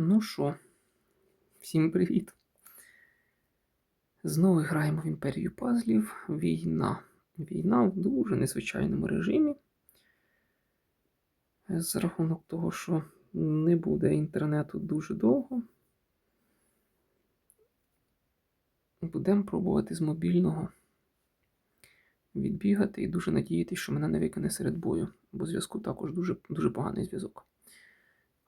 Ну що, всім привіт. Знову граємо в імперію пазлів. Війна. Війна в дуже незвичайному режимі. За рахунок того, що не буде інтернету дуже довго. Будемо пробувати з мобільного відбігати і дуже надіятися, що мене не викине серед бою, бо зв'язку також дуже, дуже поганий зв'язок.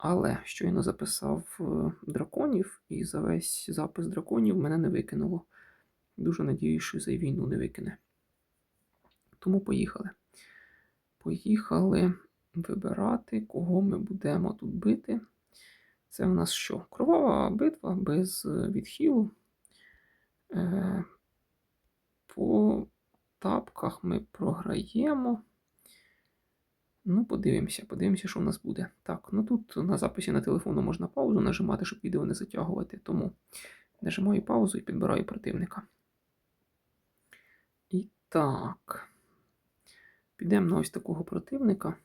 Але щойно записав е, драконів, і за весь запис драконів мене не викинуло. Дуже надіюсь, що за війну не викине. Тому поїхали. Поїхали вибирати, кого ми будемо тут бити. Це у нас що? Кровава битва без е, відхилу. Е, По тапках ми програємо. Ну, подивимося, подивимося, що в нас буде. Так, ну тут на записі на телефону можна паузу нажимати, щоб відео не затягувати. Тому нажимаю паузу і підбираю противника. І так. Підемо на ось такого противника.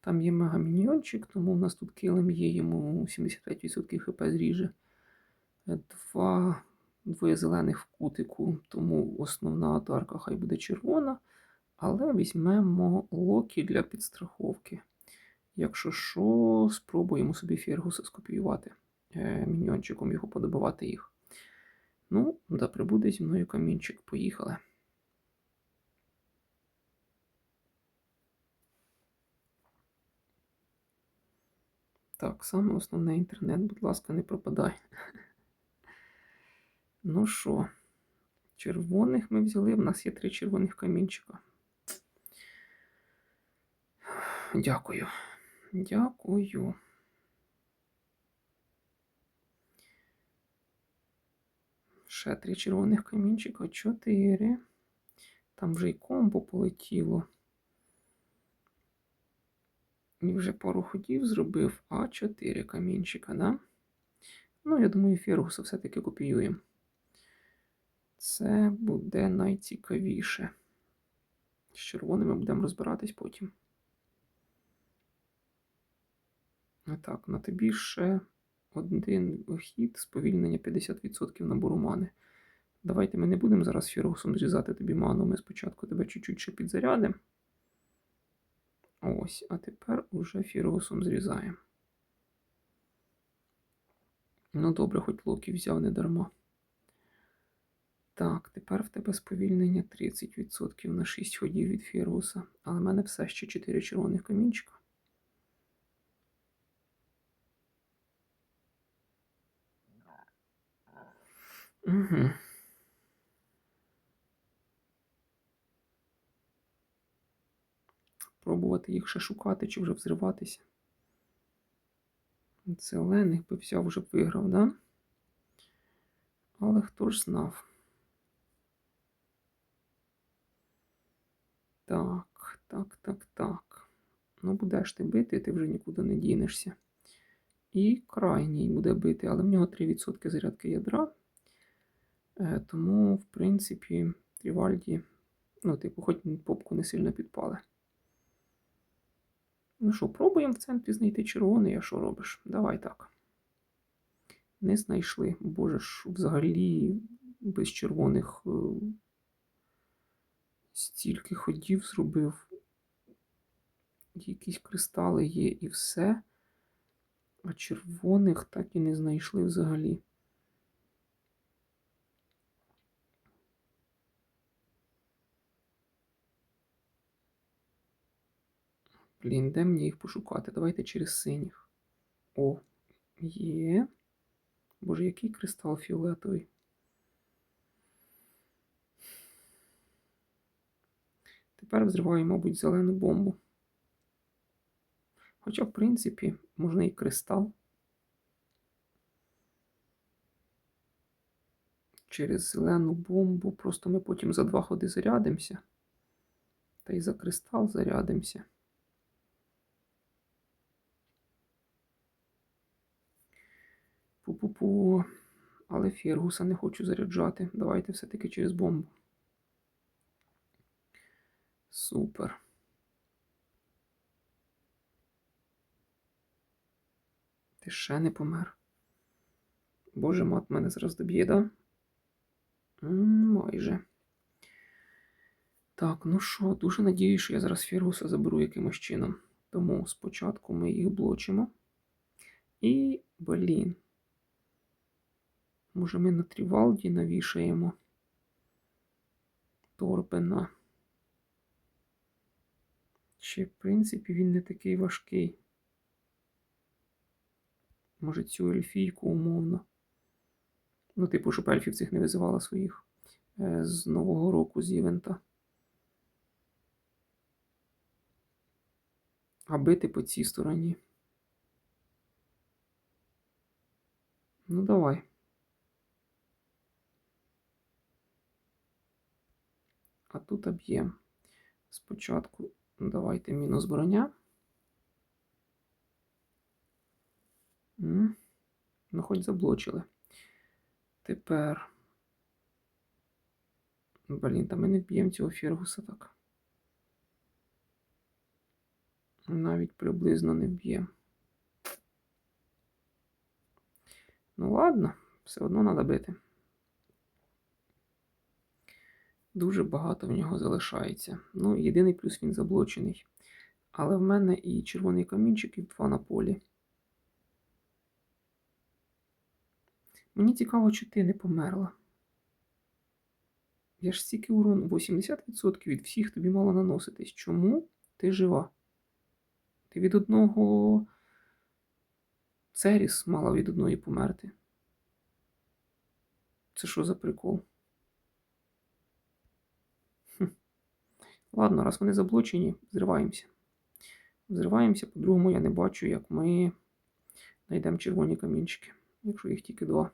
Там є мегаміньйончик, тому у нас тут килим є, йому 75% хп зріже. Два, Двоє зелених в кутику, тому основна атарка хай буде червона. Але візьмемо Локі для підстраховки. Якщо що, спробуємо собі Фергуса скопіювати е, міньйончиком його подобувати їх. Ну, да прибуде зі мною камінчик. Поїхали. Так, саме основне інтернет, будь ласка, не пропадай. Ну що, червоних ми взяли. У нас є три червоних камінчика. Дякую. Дякую. Ще три червоних камінчика. Чотири. Там вже й комбо полетіло. І вже пару ходів зробив, а 4 камінчика, да? Ну, я думаю, Фергуса все-таки копіюємо. Це буде найцікавіше. З червоними будемо розбиратись потім. Так, на тобі ще один хід, сповільнення 50% набору мани. Давайте ми не будемо зараз Фергусом зрізати тобі ману. Ми спочатку тебе чуть-чуть ще підзарядимо. Ось, а тепер уже Фірусом зрізаємо. Ну, добре, хоч локі взяв не дарма. Так, тепер в тебе сповільнення 30% на 6 ходів від Фіруса. Але в мене все ще 4 червоних камінчика. Угу. Пробувати їх ще шукати чи вже взриватися. Зелених би взяв вже б виграв, да? Але хто ж знав? Так, так, так, так. Ну, будеш ти бити, ти вже нікуди не дінешся. І крайній буде бити, але в нього 3% зарядки ядра. Е, тому, в принципі, Трівальді, ну, типу, хоч попку не сильно підпали. Ну що, пробуємо в центрі знайти червоний, а що робиш? Давай так. Не знайшли. Боже ж, взагалі без червоних е, стільки ходів зробив. Якісь кристали є і все. А червоних так і не знайшли взагалі. Блін, де мені їх пошукати? Давайте через синіх. О, є. Боже, який кристал фіолетовий. Тепер взриваю, мабуть, зелену бомбу. Хоча, в принципі, можна і кристал. Через зелену бомбу. Просто ми потім за два ходи зарядимося. Та й за кристал зарядимося. Пу-пу-пу. Але Фергуса не хочу заряджати. Давайте все-таки через бомбу. Супер. Ти ще не помер. Боже, мат мене зараз доб'є, да? Майже. Так, ну що, дуже надіюсь, що я зараз Фергуса заберу якимось чином. Тому спочатку ми їх блочимо. І, блін. Може, ми на Трівалді навішаємо Торбена. Ще, в принципі, він не такий важкий. Може, цю ельфійку умовно. Ну, типу, щоб ельфів цих не визивала своїх е, з Нового року з Івента. А бити по цій стороні. Ну, давай. А тут об'єм. Спочатку давайте мінус броня. Ну, хоч заблочили. Тепер. Блін, та ми не вб'ємо цього Фергуса так. Навіть приблизно не вб'ємо. Ну ладно, все одно треба бити. Дуже багато в нього залишається. Ну, єдиний плюс він заблочений. Але в мене і червоний камінчик, і два на полі. Мені цікаво, чи ти не померла. Я ж стільки урону, 80% від всіх тобі мало наноситись. Чому ти жива? Ти від одного Церіс мала від одної померти. Це що за прикол? Ладно, раз вони заблочені, зриваємося. Зриваємося, по-другому я не бачу, як ми знайдемо червоні камінчики, якщо їх тільки два.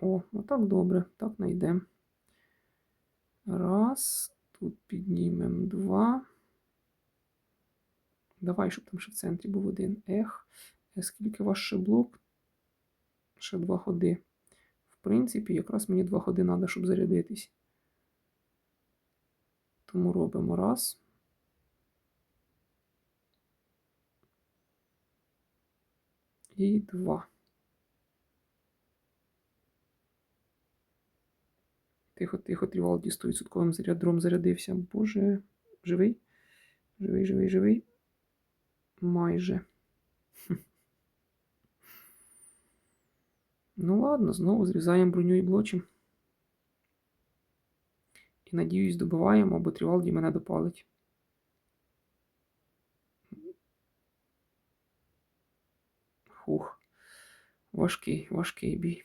О, отак добре, так знайдемо. Раз, тут піднімемо два. Давай, щоб там ще в центрі був один. Ех, скільки ваш ще блок? Ще два ходи. В принципі, якраз мені два ходи треба, щоб зарядитись. Тому робимо раз. І два. Тихо, тихо, Трівалді 100% зарядром зарядився. Боже, живий? Живий, живий, живий. Майже. Ну ладно, знову зрізаємо броню і блочим. І надіюсь, добиваємо, бо Трівалді мене допалить. Хух. Важкий, важкий бій.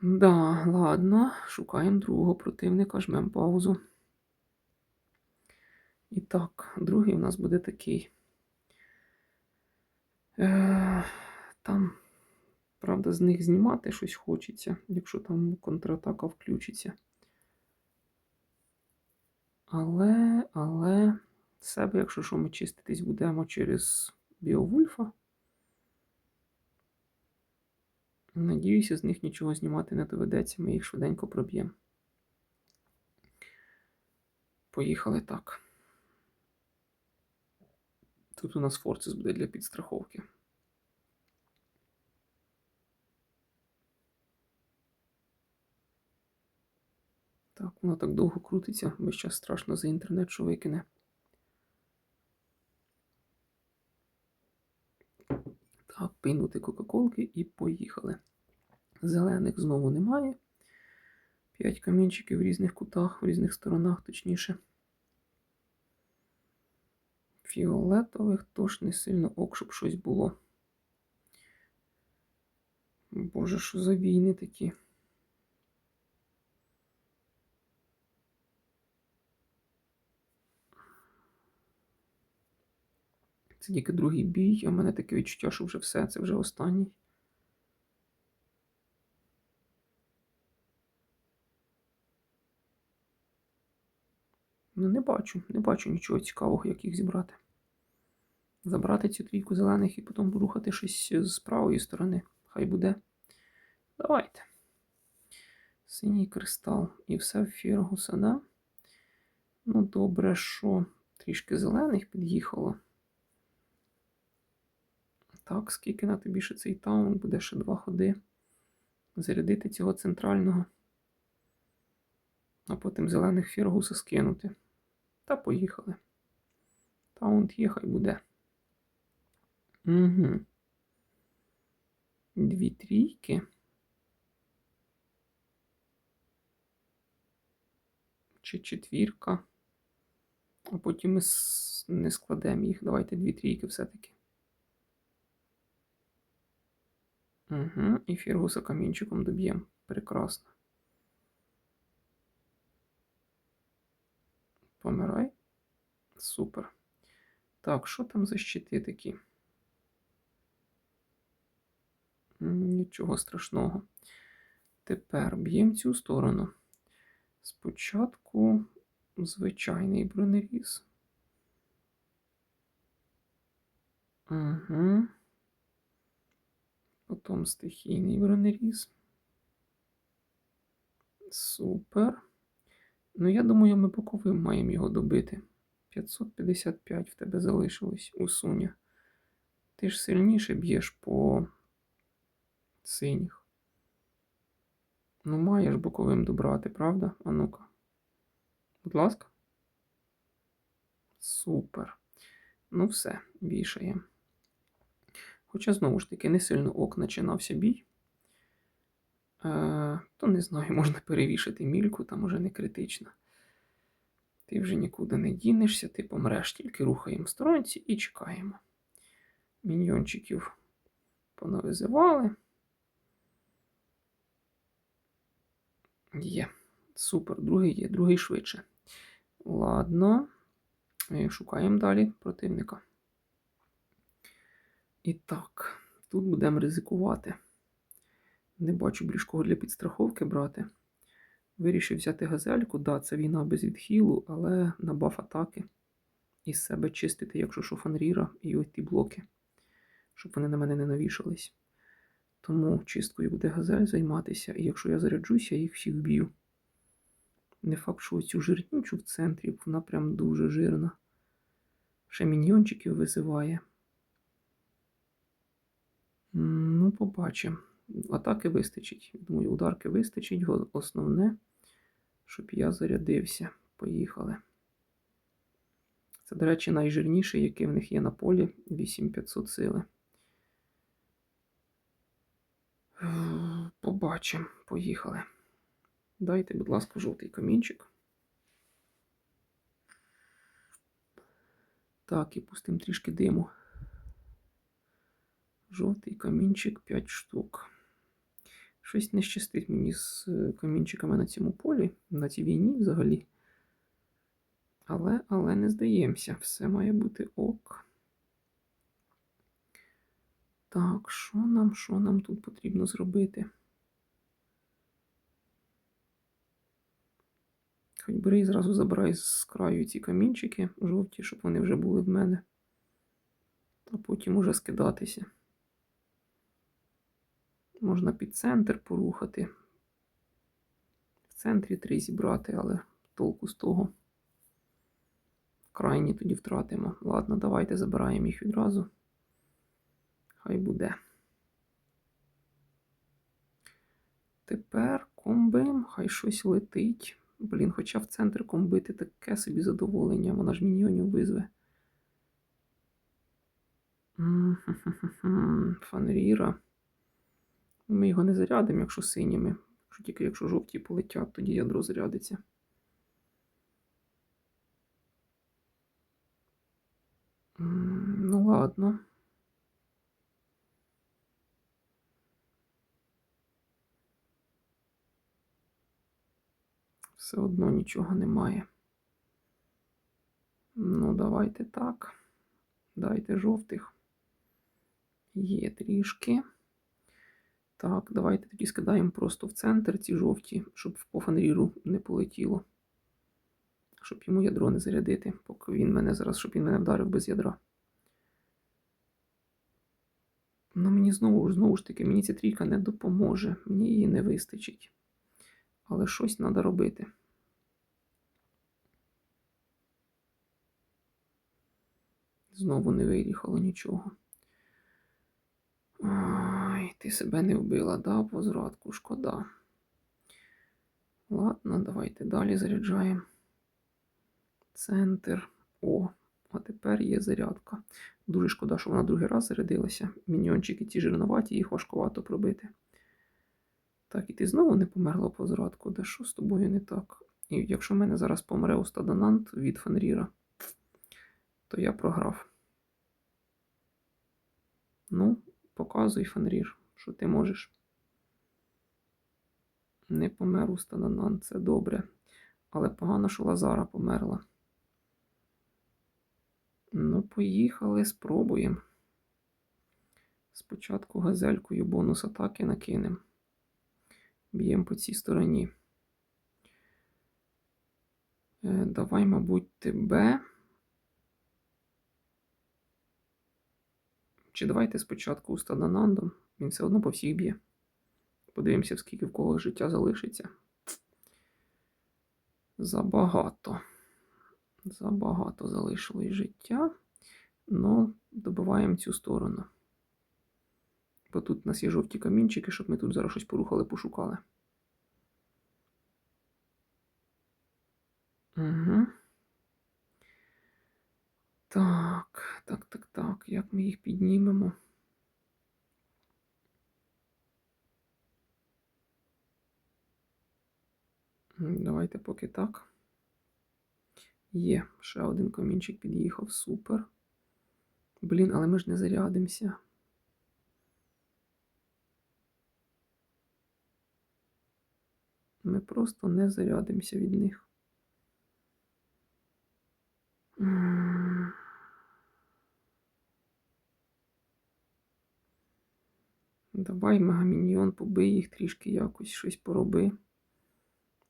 Да, ладно, шукаємо другого противника, жмемо паузу. І так, другий у нас буде такий. Е, Там, правда, з них знімати щось хочеться, якщо там контратака включиться. Але, але, себе, якщо що, ми чиститись будемо через Біовульфа. Надіюся, з них нічого знімати не доведеться, ми їх швиденько проб'ємо. Поїхали так. Тут у нас Форцис буде для підстраховки. Так, воно так довго крутиться, весь час страшно за інтернет, що викине. Так, пийнути Кока-Колки і поїхали. Зелених знову немає. П'ять камінчиків в різних кутах, в різних сторонах, точніше. Фіолетових тож не сильно ок, щоб щось було. Боже, що за війни такі? Це тільки другий бій, а в мене таке відчуття, що вже все, це вже останній. Ну, не бачу, не бачу нічого цікавого, як їх зібрати. Забрати цю трійку зелених і потім рухати щось з правої сторони. Хай буде. Давайте. Синій кристал. І все в Фергуса, да? Ну, добре, що Трішки зелених під'їхало. Так, скільки на тобі ще цей таун, буде ще два ходи. Зарядити цього центрального. А потім зелених фіргуса скинути. Та поїхали. Таунт є, хай буде. Угу. Дві трійки. Чи четвірка. А потім ми не складемо їх. Давайте дві трійки все-таки. Угу. І Фіргуса камінчиком доб'ємо. Прекрасно. Помирай. Супер. Так, що там за щити такі? Нічого страшного. Тепер б'ємо цю сторону. Спочатку звичайний бронеріз. Угу. Потім стихійний бронеріз. Супер. Ну, я думаю, ми боковим маємо його добити. 555 в тебе залишилось у Суня. Ти ж сильніше б'єш по синіх. Ну, маєш боковим добрати, правда? А ну-ка. Будь ласка. Супер. Ну, все, вішаємо. Хоча, знову ж таки, не сильно ок починався бій. Е, то не знаю, можна перевішати мільку, там уже не критично. Ти вже нікуди не дінешся, ти помреш, тільки рухаємо сторонці і чекаємо. Міньйончиків понавизивали. Є. Супер, другий є, другий швидше. Ладно. Е, Шукаємо далі противника. І так, тут будемо ризикувати. Не бачу більш кого для підстраховки брати. Вирішив взяти газельку. Да, це війна без відхилу, але на баф атаки. І з себе чистити, якщо що фанріра, і ось ті блоки, щоб вони на мене не навішались. Тому чисткою буде газель займатися, і якщо я заряджуся, я їх всіх вб'ю. Не факт, що цю жирнючу в центрі, вона прям дуже жирна. Ще міньйончиків визиває. Ну, побачимо. Атаки вистачить. Думаю, ударки вистачить. Основне, щоб я зарядився. Поїхали. Це, до речі, найжирніший, який в них є на полі. 8500 сили. Побачимо. Поїхали. Дайте, будь ласка, жовтий камінчик. Так, і пустимо трішки диму. Жовтий камінчик 5 штук. Щось не щастить мені з е, камінчиками на цьому полі, на цій війні взагалі. Але, але не здаємося, все має бути ок. Так, що нам, що нам тут потрібно зробити? Хоч бери і зразу забирай з краю ці камінчики жовті, щоб вони вже були в мене. А потім уже скидатися. Можна під центр порухати. В центрі три зібрати, але толку з того. Крайні тоді втратимо. Ладно, давайте забираємо їх відразу. Хай буде. Тепер комбим, хай щось летить. Блін, хоча в центр комбити таке собі задоволення, вона ж міньйонів визве. Фанріра. Ми його не зарядимо, якщо синіми. Якщо тільки якщо жовті полетять, тоді ядро зарядиться. Ну ладно. Все одно нічого немає. Ну, давайте так. Дайте жовтих. Є трішки. Так, давайте тоді скидаємо просто в центр ці жовті, щоб по фанріру не полетіло. Щоб йому ядро не зарядити, поки він мене зараз, щоб він мене вдарив без ядра. Ну, мені знову, знову ж таки, мені ця трійка не допоможе. Мені її не вистачить. Але щось треба робити. Знову не виїхало нічого. Ти себе не вбила, да, возвратку, шкода. Ладно, давайте далі заряджаємо. Центр. О, а тепер є зарядка. Дуже шкода, що вона другий раз зарядилася. Міньйончики ті жирноваті, їх важкувато пробити. Так, і ти знову не померла по зрадку. Да що з тобою не так? І якщо в мене зараз помре Устаданант від Фенріра, то я програв. Ну, показуй, Фенрір, що ти можеш. Не помер Устаданант, це добре. Але погано, що Лазара померла. Ну, поїхали, спробуємо. Спочатку газелькою бонус атаки накинемо. Б'ємо по цій стороні. Е, давай, мабуть, тебе. Чи давайте спочатку Устаданандом. Він все одно по всіх б'є. Подивимося, скільки в кого життя залишиться. Забагато. Забагато залишилось життя. Ну, добиваємо цю сторону. Бо тут у нас є жовті камінчики, щоб ми тут зараз щось порухали, пошукали. Угу. Так, так, так, так. Як ми їх піднімемо? Давайте поки так. Є, ще один камінчик під'їхав, супер. Блін, але ми ж не зарядимося. Ми просто не зарядимося від них. Давай, мегаміньйон, побий їх трішки якось, щось пороби.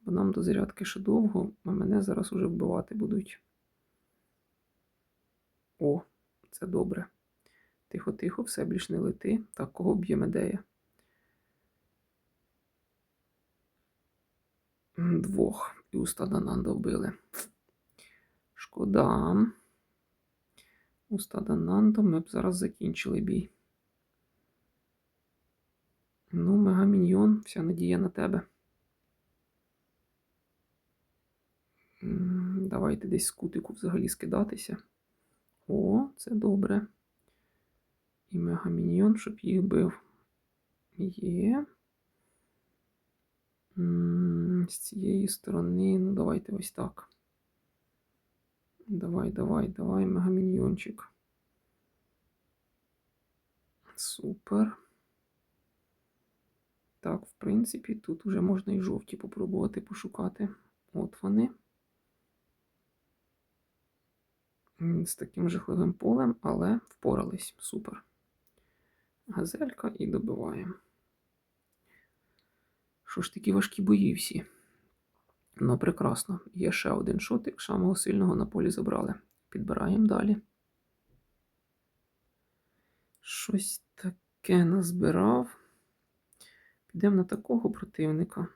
Бо нам до зарядки ще довго, а мене зараз уже вбивати будуть. О, це добре. Тихо-тихо, все більш не лети. Так, кого б'є медея? Двох. І Устадананда вбили. Шкода. Устаданандом ми б зараз закінчили бій. Ну, мегаміньйон, вся надія на тебе. Давайте десь з кутику взагалі скидатися. О, це добре. І мегаміньйон, щоб їх бив. Є. З цієї сторони, ну давайте ось так. Давай, давай, давай, мегаміньйончик. Супер. Так, в принципі, тут вже можна і жовті попробувати пошукати. От вони. З таким жахливим полем, але впорались. Супер. Газелька і добиваємо. Що ж такі важкі бої всі? Ну, прекрасно. Є ще один шотик, самого сильного на полі забрали. Підбираємо далі. Щось таке назбирав. Підемо на такого противника.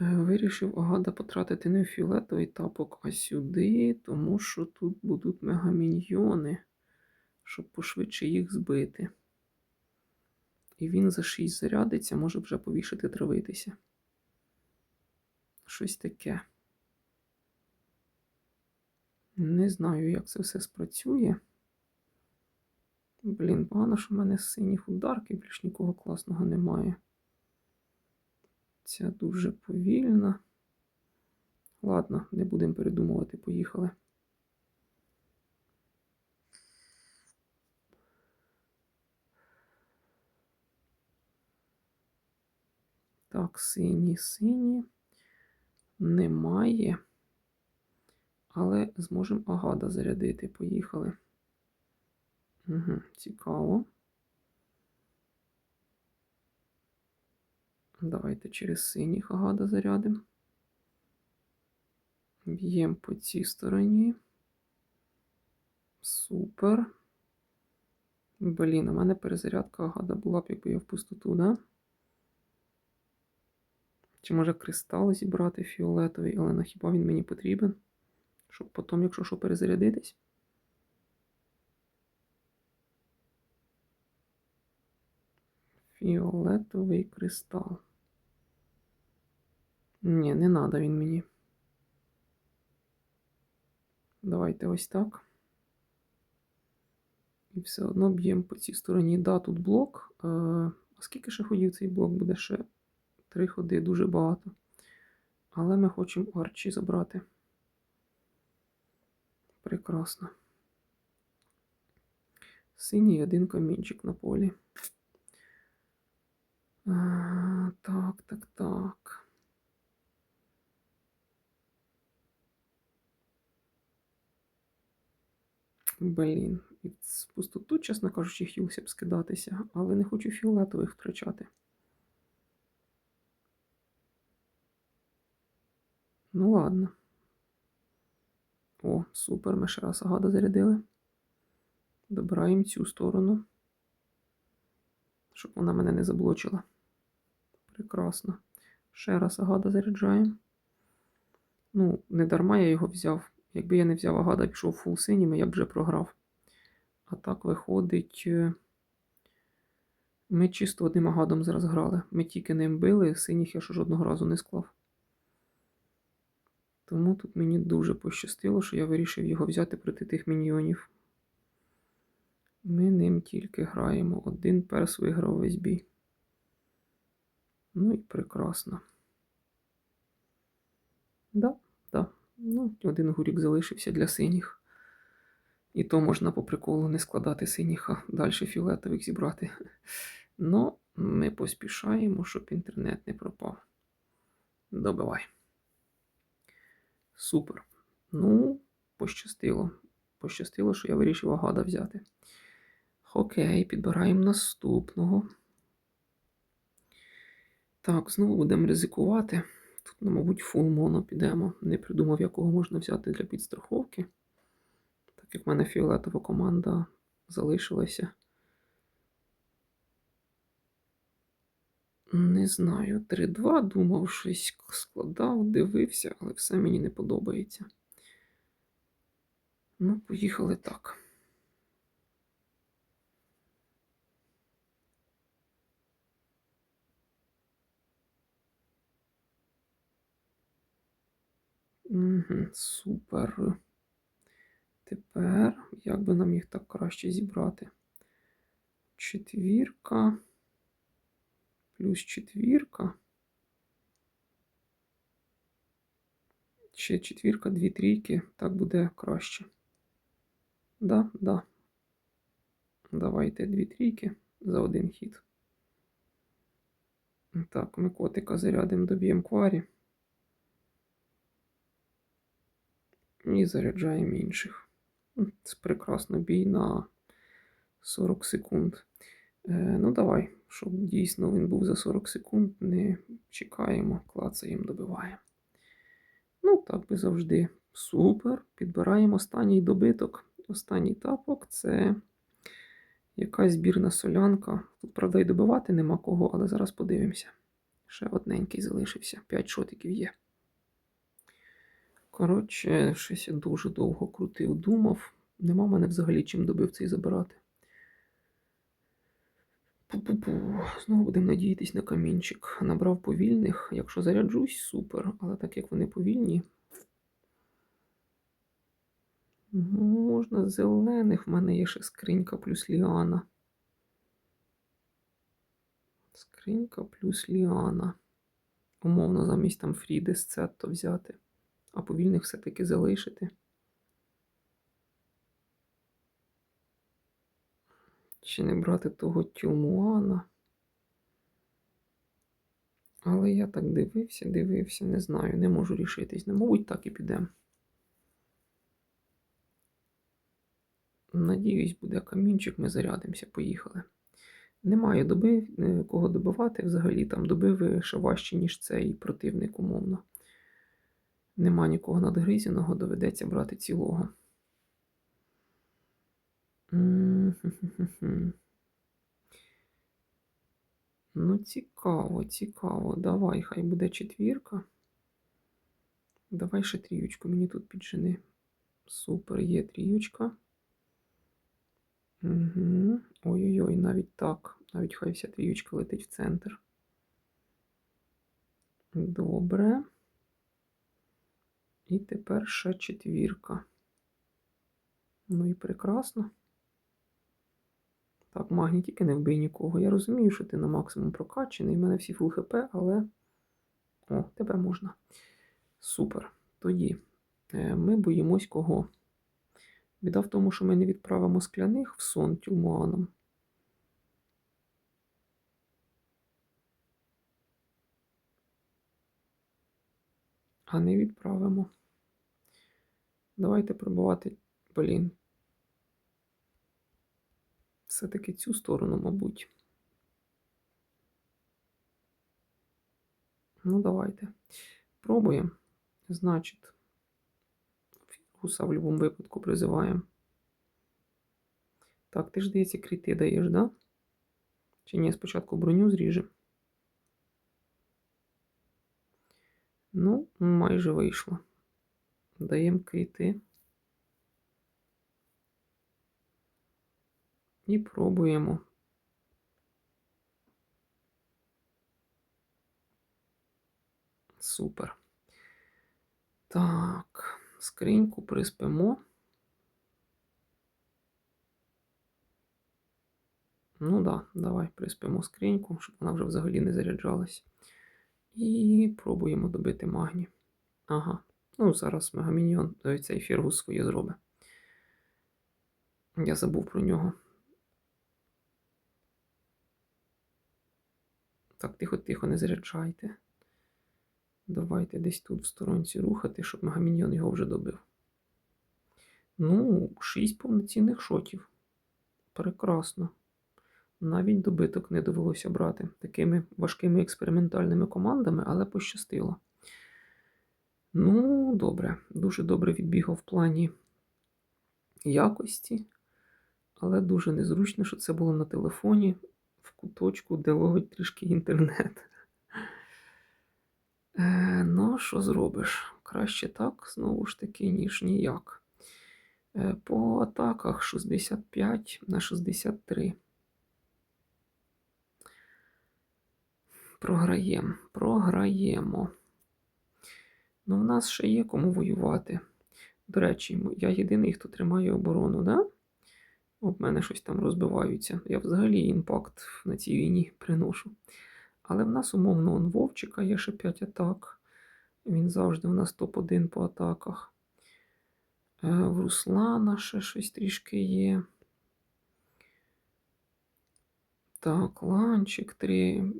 Е, Вирішив Агада потратити не в фіолетовий тапок, а сюди, тому що тут будуть мегаміньйони, щоб пошвидше їх збити. І він за 6 зарядиться, може вже повішати травитися. Щось таке. Не знаю, як це все спрацює. Блін, погано, що в мене з синіх ударків більш нікого класного немає. Ця дуже повільна. Ладно, не будемо передумувати, поїхали. Так, сині, сині. Немає. Але зможемо агада зарядити. Поїхали. Угу, цікаво. Давайте через синіх агада зарядимо. Б'ємо по цій стороні. Супер. Блін, у мене перезарядка агада була б, якби я в пустоту, да? Чи може кристал зібрати фіолетовий, але на хіба він мені потрібен? Щоб потім, якщо що, перезарядитись. Фіолетовий кристал. Ні, не треба він мені. Давайте ось так. І все одно б'ємо по цій стороні. Да, тут блок. Е, А скільки ще ходів цей блок буде ще? Три ходи, дуже багато. Але ми хочемо арчі забрати. Прекрасно. Синій один камінчик на полі. Так, так, так. Блін, з пустоту, чесно кажучи, хотілося б скидатися, але не хочу фіолетових втрачати. Ну ладно. О, супер, ми ще раз агада зарядили. Добираємо цю сторону, щоб вона мене не заблочила. Прекрасно. Ще раз агада заряджаємо. Ну, не дарма я його взяв. Якби я не взяв агада, пішов фул синіми, я б вже програв. А так виходить, е, ми чисто одним агадом зараз грали. Ми тільки ним били, синіх я ще жодного разу не склав. Тому тут мені дуже пощастило, що я вирішив його взяти проти тих міньйонів. Ми ним тільки граємо. Один перс виграв весь бій. Ну і прекрасно. Да, да. Ну, один гурік залишився для синіх. І то можна по приколу не складати синіх, а далі фіолетових зібрати. Но ми поспішаємо, щоб інтернет не пропав. Добивай. Супер. Ну, пощастило. Пощастило, що я вирішив агада взяти. Окей, підбираємо наступного. Так, знову будемо ризикувати. Тут, ну, мабуть, фул моно підемо. Не придумав, якого можна взяти для підстраховки. Так як в мене фіолетова команда залишилася. Не знаю, 3-2, думав, щось складав, дивився, але все мені не подобається. Ну, поїхали так. Супер. Тепер, як би нам їх так краще зібрати? Четвірка. Плюс четвірка. Ще четвірка, дві трійки. Так буде краще. Да, да. Давайте дві трійки за один хід. Так, ми котика зарядимо, доб'ємо кварі. І заряджаємо інших. Це прекрасно бій на 40 секунд. Е, ну, давай, щоб дійсно він був за 40 секунд, не чекаємо, клацаємо, добиваємо. Ну, так би завжди. Супер. Підбираємо останній добиток. Останній тапок це якась збірна солянка. Тут, правда, і добивати нема кого, але зараз подивимося. Ще одненький залишився. 5 шотиків є. Коротше, щось я дуже довго крутив, думав. Нема мене взагалі чим добив цей забирати. Пу-пу-пу. Знову будемо надіятись на камінчик. Набрав повільних. Якщо заряджусь, супер. Але так як вони повільні. Можна зелених. В мене є ще скринька плюс ліана. Скринька плюс ліана. Умовно, замість там Фріди з цетто взяти. А повільних все-таки залишити. Чи не брати того Тюмуана? Але я так дивився, дивився, не знаю, не можу рішитись. Ну, мабуть, так і підемо. Надіюсь, буде камінчик, ми зарядимося, поїхали. Немає доби, е, кого добивати взагалі. Там добиви ще важче, ніж цей противник, умовно. Нема нікого надгризеного, доведеться брати цілого. Ну, цікаво, цікаво. Давай, хай буде четвірка. Давай ще тріючку мені тут піджени. Супер, є трієчка. Угу. Ой-ой-ой, навіть так. Навіть хай вся трієчка летить в центр. Добре. І тепер ще четвірка. Ну і прекрасно. Так, магні тільки не вбий нікого. Я розумію, що ти на максимум прокачений. У мене всі фул хп, але. О, тепер можна. Супер. Тоді е, ми боїмось кого? Біда в тому, що ми не відправимо скляних в сон тюльмуаном. А не відправимо. Давайте пробувати, блін. Все-таки цю сторону, мабуть. Ну, давайте. Пробуємо. Значить, фігуса в будь-якому випадку призиваємо. Так, ти ж, здається, кріти даєш, да? Чи ні, спочатку броню зріже. Ну, майже вийшло. Даємо кріти. І пробуємо. Супер. Так, скриньку приспимо. Ну да, давай приспимо скриньку, щоб вона вже взагалі не заряджалась. І пробуємо добити магні. Ага. Ну, зараз Мегаміньйон цей фіргус своє зробить. Я забув про нього. Так, тихо-тихо, не заряджайте. Давайте десь тут в сторонці рухати, щоб Мегаміньйон його вже добив. Ну, 6 повноцінних шотів. Прекрасно. Навіть добиток не довелося брати такими важкими експериментальними командами, але пощастило. Ну, добре, дуже добре відбігав в плані якості, але дуже незручно, що це було на телефоні в куточку, де ловить трішки інтернет. Е, Ну, що зробиш? Краще так, знову ж таки, ніж ніяк. Е, По атаках 65 на 63. Програємо, програємо. Ну, в нас ще є кому воювати. До речі, я єдиний, хто тримає оборону, да? Об мене щось там розбиваються. Я взагалі імпакт на цій війні приношу. Але в нас, умовно, он Вовчика є ще 5 атак. Він завжди у нас топ-1 по атаках. Е, в Руслана ще щось трішки є. Так, ланчик 3.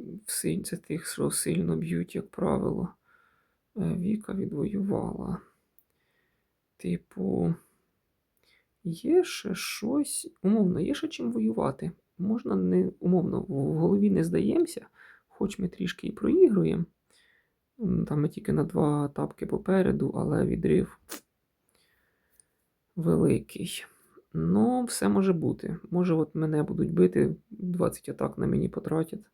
Це тих, що сильно б'ють, як правило. Е, Віка відвоювала. Типу, є ще щось. Умовно, є ще чим воювати. Можна не умовно, в голові не здаємося, хоч ми трішки і проігруємо. Там ми тільки на два тапки попереду, але відрив великий. Ну, все може бути. Може, от мене будуть бити, 20 атак на мені потратять.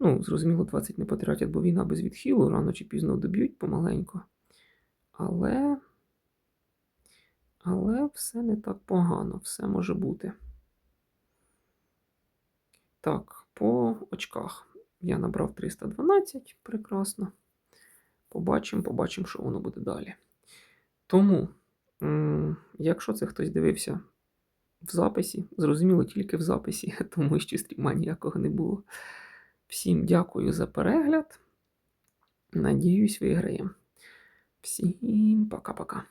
Ну, зрозуміло, 20 не потратять, бо війна без відхилу, рано чи пізно доб'ють помаленько. Але. Але все не так погано, все може бути. Так, по очках. Я набрав 312, прекрасно. Побачимо, побачимо, що воно буде далі. Тому, якщо це хтось дивився в записі, зрозуміло, тільки в записі, тому що стріма ніякого не було. Всім дякую за перегляд. Надіюсь, виграємо. Всім пока-пока.